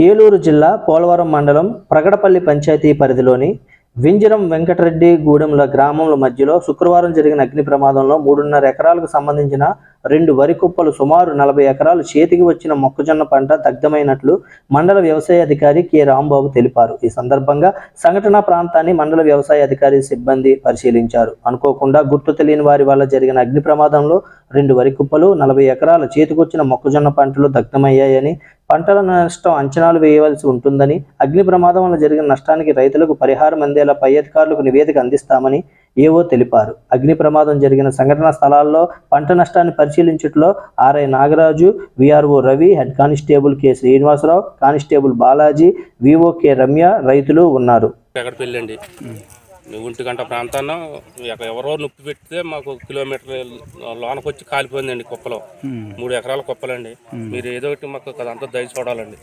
ఏలూరు జిల్లా పోలవరం మండలం ప్రగడపల్లి పంచాయతీ పరిధిలోని వింజరం వెంకటరెడ్డి గూడెంల గ్రామంలో మధ్యలో శుక్రవారం జరిగిన అగ్ని ప్రమాదంలో మూడున్నర ఎకరాలకు సంబంధించిన రెండు వరి కుప్పలు సుమారు నలభై ఎకరాలు చేతికి వచ్చిన మొక్కజొన్న పంట దగ్ధమైనట్లు మండల వ్యవసాయ అధికారి కె. రాంబాబు తెలిపారు. ఈ సందర్భంగా సంఘటనా ప్రాంతాన్ని మండల వ్యవసాయ అధికారి సిబ్బంది పరిశీలించారు. అనుకోకుండా గుర్తు తెలియని వారి వల్ల జరిగిన అగ్ని ప్రమాదంలో రెండు వరి కుప్పలు నలభై ఎకరాల చేతికొచ్చిన మొక్కజొన్న పంటలు దగ్ధమయ్యాయని పంటల నష్టం అంచనాలు వేయవలసి ఉంటుందని అగ్ని ప్రమాదం వల్ల జరిగిన నష్టానికి రైతులకు పరిహారం అందేలా పై అధికారులకు నివేదిక అందిస్తామని ఏవో తెలిపారు. అగ్ని ప్రమాదం జరిగిన సంఘటన స్థలాల్లో పంట నష్టాన్ని పరిశీలించట్లో RI Nagaraju VRO Ravi head constable K Srinivasarao constable Balaji VO K Ramya రైతులు ఉన్నారు. ఒంటి గంట ప్రాంతాన ఎక్క- ఎవరో నొప్పి పెడితే మాకు కిలోమీటర్ లోనకి వచ్చి కాలిపోయిందండి కుప్పలో. మూడు ఎకరాల కుప్పలండి. మీరు ఏదో ఒకటి మాకు అదంతా దయ చూడాలండి.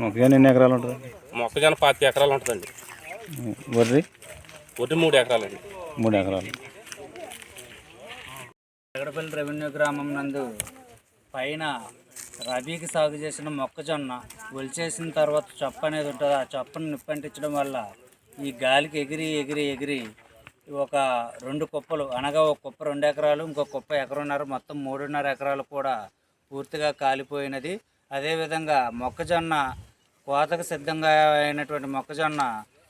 మొక్కజొన్న ఎన్ని ఎకరాలు ఉంటుంది? మొక్కజొన్న పాతి ఎకరాలు ఉంటుందండి. వడ్రీ ఒకటి మూడు ఎకరాలండి. మూడు ఎకరాలు. ఎగడపల్లి రెవెన్యూ గ్రామం నందు పైన రబీకి సాగు చేసిన మొక్కజొన్న ఒలిచేసిన తర్వాత చొప్ప అనేది ఉంటుంది. ఆ చొప్పను నిప్పంటించడం వల్ల ఈ గాలికి ఎగిరి ఎగిరి ఎగిరి ఒక రెండు కుప్పలు అనగా ఒక కుప్ప రెండు ఎకరాలు ఇంకో కుప్ప ఎకరన్నర మొత్తం మూడున్నర ఎకరాలు కూడా పూర్తిగా కాలిపోయినది. అదేవిధంగా మొక్కజొన్న కోతకు సిద్ధంగా అయినటువంటి మొక్కజొన్న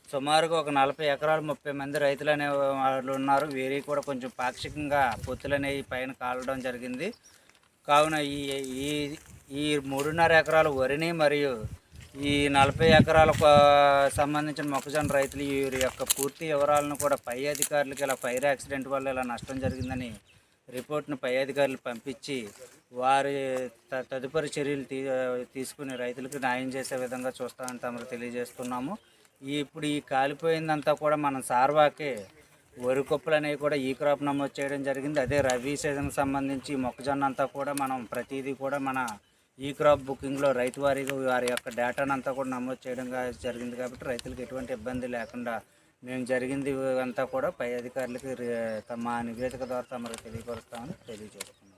సుమారుగా ఒక నలభై ఎకరాలు ముప్పై మంది రైతులు అనే వాళ్ళు ఉన్నారు. వీరి కూడా కొంచెం పాక్షికంగా పొత్తులు అనేవి పైన కాలడం జరిగింది. కావున ఈ ఈ ఈ మూడున్నర ఎకరాల వరిని మరియు ఈ నలభై ఎకరాలకు సంబంధించిన మొక్కజొన్న రైతులు వీరి యొక్క పూర్తి వివరాలను కూడా పై అధికారులకు ఇలా ఫైర్ యాక్సిడెంట్ వల్ల ఇలా నష్టం జరిగిందని రిపోర్ట్ను పై అధికారులు పంపించి వారి త- తదుపరి చర్యలు తీ తీసుకుని రైతులకు న్యాయం చేసే విధంగా చూస్తామని తమకు తెలియజేస్తున్నాము. ఇప్పుడు ఈ కాలిపోయిందంతా కూడా మనం సార్వాకే వరి కుప్పలు అనేవి కూడా ఈ క్రాప్ నమోదు చేయడం జరిగింది. అదే రబీ సీజన్కి సంబంధించి మొక్కజొన్న అంతా కూడా మనం ప్రతిదీ కూడా మన ఈ క్రాప్ బుకింగ్లో రైతు వారీగా వారి యొక్క డేటాను అంతా కూడా నమోదు చేయడం జరిగింది కాబట్టి రైతులకు ఎటువంటి ఇబ్బంది లేకుండా మేము జరిగింది అంతా కూడా పై అధికారులకి రి- తమ నివేదిక ద్వారా తమకు తెలియపరుస్తామని తెలియజేస్తున్నాం.